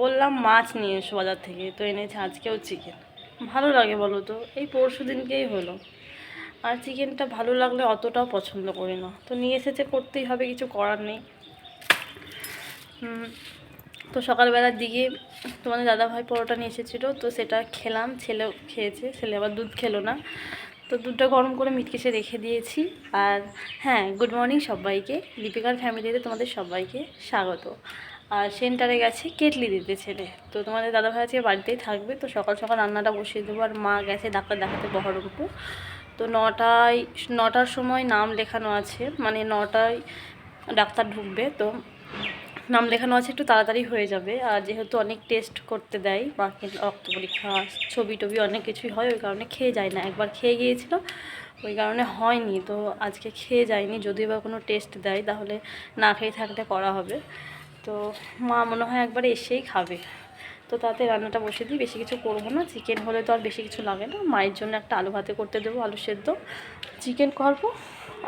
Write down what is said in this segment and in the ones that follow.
বললাম মাছ নিয়ে এসো বাজার থেকে, তো এনেছে আজকেও চিকেন ভালো লাগে বলো তো, এই পরশু দিনকেই হলো। আর চিকেনটা ভালো লাগলে অতটাও পছন্দ করি না। তো নিয়ে এসেছে করতেই হবে, কিছু করার নেই। তো সকালবেলার দিকে তোমাদের দাদাভাই পরোটা নিয়ে এসেছিল, তো সেটা খেলাম ছেলেও খেয়েছে, ছেলে আবার দুধ খেলো না। তো দুধটা গরম করে মিটকেসে রেখে দিয়েছি। আর হ্যাঁ গুড মর্নিং সবাইকে লিপিকার ফ্যামিলিতে তোমাদের সবাইকে স্বাগত। সেন্টারে গেছে কেটলি দিতে ছেলে। তো তোমাদের দাদাভাই আজকে বাড়িতেই থাকবে, তো সকাল সকাল রান্নাটা বসিয়ে দেবো আর মা গেছে ডাক্তার দেখাতে বহরমপুর। তো নটায়, নটার সময় নাম লেখানো আছে মানে নটায় ডাক্তার ঢুকবে, তো নাম লেখানো আছে একটু তাড়াতাড়ি হয়ে যাবে। আর যেহেতু অনেক টেস্ট করতে দেয় মাকে রক্ত পরীক্ষা, ছবি টবি অনেক কিছুই হয়, ওই কারণে খেয়ে যায় না। একবার খেয়ে গিয়েছিল, ওই কারণে হয়নি, তো আজকে খেয়ে যায়নি যদি বা কোনো টেস্ট দেয়, তাহলে না খেয়ে থাকলে করা হবে। তো মা মনে হয় একবার এসেই খাবে। তো তাতে রান্নাটা বসে দিই, বেশি কিছু করব না। চিকেন হলে তো আর বেশি কিছু লাগে না। মায়ের জন্য একটা আলু ভাতে করতে দেবো, আলু সেদ্ধ। চিকেন করব,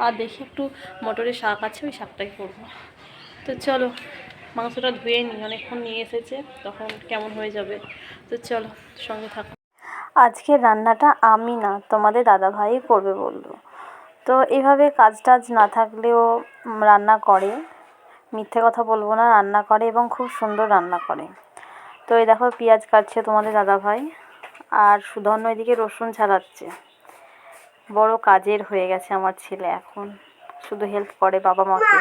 আর দেখি একটু মটরের শাক আছে, ওই শাকটাই করব। তো চলো, মাংসটা ধুয়ে নিই, অনেকক্ষণ নিয়ে এসেছে, তখন কেমন হয়ে যাবে। তো চলো, সঙ্গে থাকো। আজকে রান্নাটা আমি না, তোমাদের দাদাভাই করবে বলল। তো এভাবে কাজ টাজ না থাকলেও রান্না করে। মিথ্যে কথা বলব না, রান্না করে এবং খুব সুন্দর রান্না করে। তো এই দেখো পেঁয়াজ কাটছে তোমাদের দাদাভাই, আর সুধন্য এদিকে রসুন ছাড়াচ্ছে। বড় কাজের হয়ে গেছে আমার ছেলে এখন, শুধু হেল্প করে বাবা মাকে।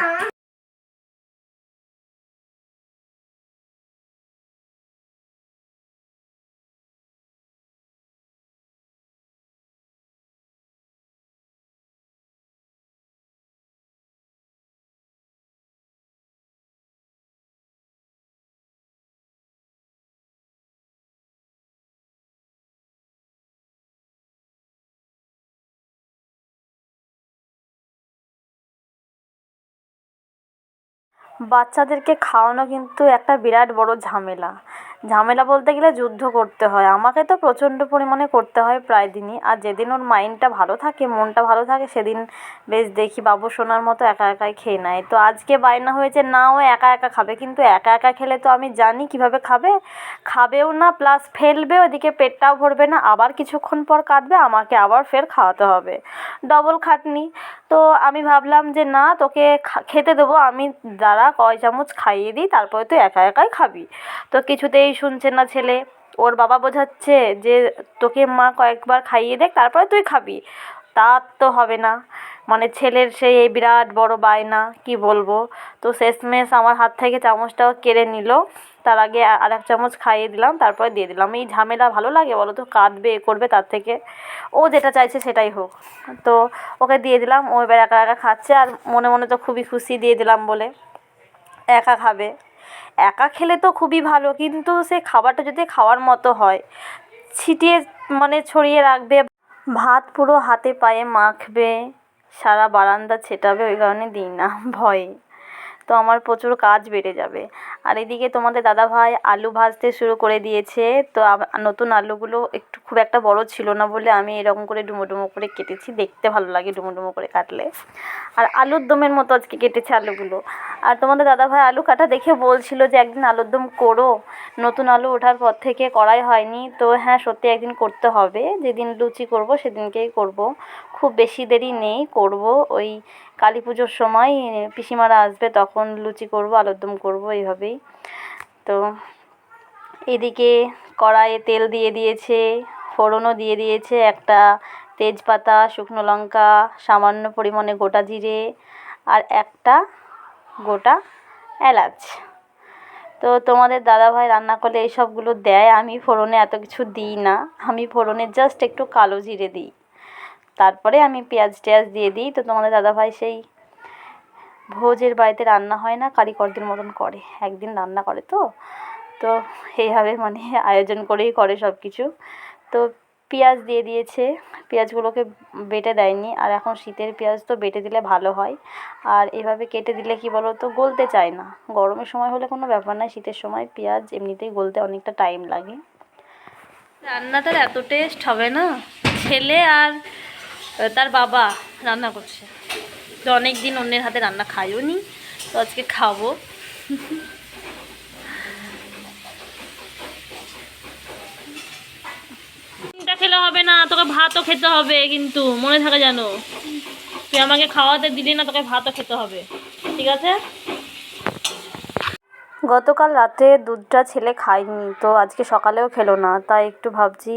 বাচ্চাদেরকে খাওয়ানো কিন্তু একটা বিরাট বড় ঝামেলা। ঝামেলা বলতে গেলে যুদ্ধ করতে হয়। আমাকে তো প্রচণ্ড পরিমাণে করতে হয় প্রায় দিনই। আর যেদিন ওর মাইন্ডটা ভালো থাকে, মনটা ভালো থাকে, সেদিন বেশ দেখি বাবু সোনার মতো একা একাই খেয়ে নেয়। তো আজকে বায়না হয়েছে, না, ও একা একা খাবে। কিন্তু একা একা খেলে তো আমি জানি কীভাবে খাবে। খাবেও না প্লাস ফেলবে, ওদিকে পেটটাও ভরবে না। আবার কিছুক্ষণ পর কাঁদবে, আমাকে আবার ফের খাওয়াতে হবে। ডবল খাটনি। তো আমি ভাবলাম যে না, তোকে খেতে দেবো। আমি দাঁড়া, কয় চামচ খাইয়ে দিই, তারপরে তুই একা একাই খাবি। তো কিছুতেই শুনছে না ছেলে। ওর বাবা বোঝাচ্ছে যে তোকে মা কয়েকবার খাইয়ে দেখ, তারপরে তুই খাবি। তা তো হবে না। মানে ছেলের সেই এই বিরাট বড় বায়না, কি বলব? তো শেষমেশ আমার হাত থেকে চামচটাও কেড়ে নিল। তার আগে আর এক চামচ খাইয়ে দিলাম, তারপরে দিয়ে দিলাম। এই ঝামেলা ভালো লাগে বলো তো? কাঁদবে, এ করবে তার থেকে। ও যেটা চাইছে সেটাই হোক। তো ওকে দিয়ে দিলাম। ও এবার একা একা খাচ্ছে আর মনে মনে তো খুবই খুশি দিয়ে দিলাম বলে। একা খাবে। একা খেলে তো খুবই ভালো, কিন্তু সে খাবারটা যদি খাওয়ার মতো হয়, ছিটিয়ে মানে ছড়িয়ে রাখবে, ভাত পুরো হাতে পায়ে মাখবে। সারা বারান্দা ছেটাবে, ওই কারণে দিই না, ভয়ে। তো আমার প্রচুর কাজ বেড়ে যাবে। আর এদিকে তোমাদের দাদাভাই আলু ভাজতে শুরু করে দিয়েছে। তো নতুন আলুগুলো একটু খুব একটা বড় ছিল না বলে আমি এরকম করে ডুমো ডুমো করে কেটেছি। দেখতে ভালো লাগে ডুমো ডুমো করে কাটলে। আর আলুর দমের মতো আজকে কেটেছে আলুগুলো। আর তোমাদের দাদাভাই আলু কাটা দেখে বলছিল যে একদিন আলুর দম করো। নতুন আলু ওঠার পর থেকে করাই হয়নি। তো হ্যাঁ সত্যি একদিন করতে হবে। যেদিন লুচি করব সেদিনকেই করব। খুব বেশি দেরি নেই, করব। ওই কালী পুজোর সময় পিসিমারা আসবে তখন লুচি করব, আলুর দম করব এইভাবেই। তো এদিকে কড়াইয়ে তেল দিয়ে দিয়েছে, ফোড়নও দিয়ে দিয়েছে, একটা তেজপাতা, শুকনো লঙ্কা, সামান্য পরিমাণে গোটা জিরে আর একটা গোটা এলাচ। তো তোমাদের দাদাভাই রান্না করলে এই সবগুলো দেয়, আমি ফোড়নে এত কিছু দিই না। আমি ফোড়নে জাস্ট একটু কালো জিরে দিই। তারপরে আমি পেঁয়াজ টেয়াজ দিয়ে দিই। তো তোমাদের দাদাভাই সেই ভোজের বাড়িতে রান্না হয় না কারিগরদের মতন করে। একদিন রান্না করে তো। তো এইভাবে মানে আয়োজন করেই করে সব কিছু তো পেঁয়াজ দিয়ে দিয়েছে। পেঁয়াজগুলোকে বেটে দেয়নি। আর এখন শীতের পেঁয়াজ তো বেটে দিলে ভালো হয়। আর এভাবে কেটে দিলে কি বলো তো গলতে চায় না। গরমের সময় হলে কোনো ব্যাপার না, শীতের সময় পেঁয়াজ এমনিতেই গলতে অনেকটা টাইম লাগে। রান্নাটার এত টেস্ট হবে না? ছেলে আর তার বাবা রান্না করছে। তো অনেক দিন অন্যের হাতে রান্না খাইও নি তো আজকে খাব। হবে না, তোকে ভাতও খেতে হবে কিন্তু, মনে থাকে জানো? তুই আমাকে খাওয়াতে দিলি না, তোকে ভাতও খেতে হবে, ঠিক আছে? গতকাল রাতে দুধটা ছেলে খায়নি, তো আজকে সকালেও খেলো না, তাই একটু ভাবছি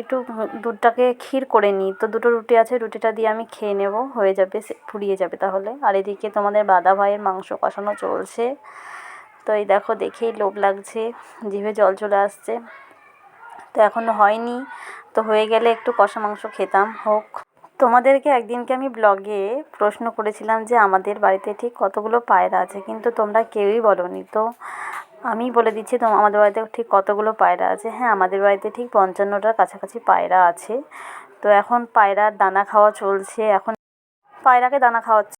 একটু দুধটাকে ক্ষীর করে নিই। তো দুটো রুটি আছে, রুটিটা দিয়ে আমি খেয়ে নেব, হয়ে যাবে ফুরিয়ে যাবে তাহলে। আর এদিকে তোমাদের দাদা ভাইয়ের মাংস কষানো চলছে। তো এই দেখো, দেখেই লোভ লাগছে, জিভে জল চলে আসছে। তো এখনও হয়নি তো হয়ে গেলে একটু কষা মাংস খেতাম। হোক। তোমাদেরকে একদিনকে আমি ব্লগে প্রশ্ন করেছিলাম যে, আমাদের বাড়িতে ঠিক কতগুলো পায়রা আছে? কিন্তু তোমরা কেউই বলোনি। তো আমি বলে দিচ্ছি, তো আমাদের বাড়িতে ঠিক কতগুলো পায়রা আছে? হ্যাঁ আমাদের বাড়িতে ঠিক পঞ্চান্নটার কাছাকাছি পায়রা আছে। তো এখন পায়রার দানা খাওয়া চলছে। এখন পায়রাকে দানা খাওয়াচ্ছে।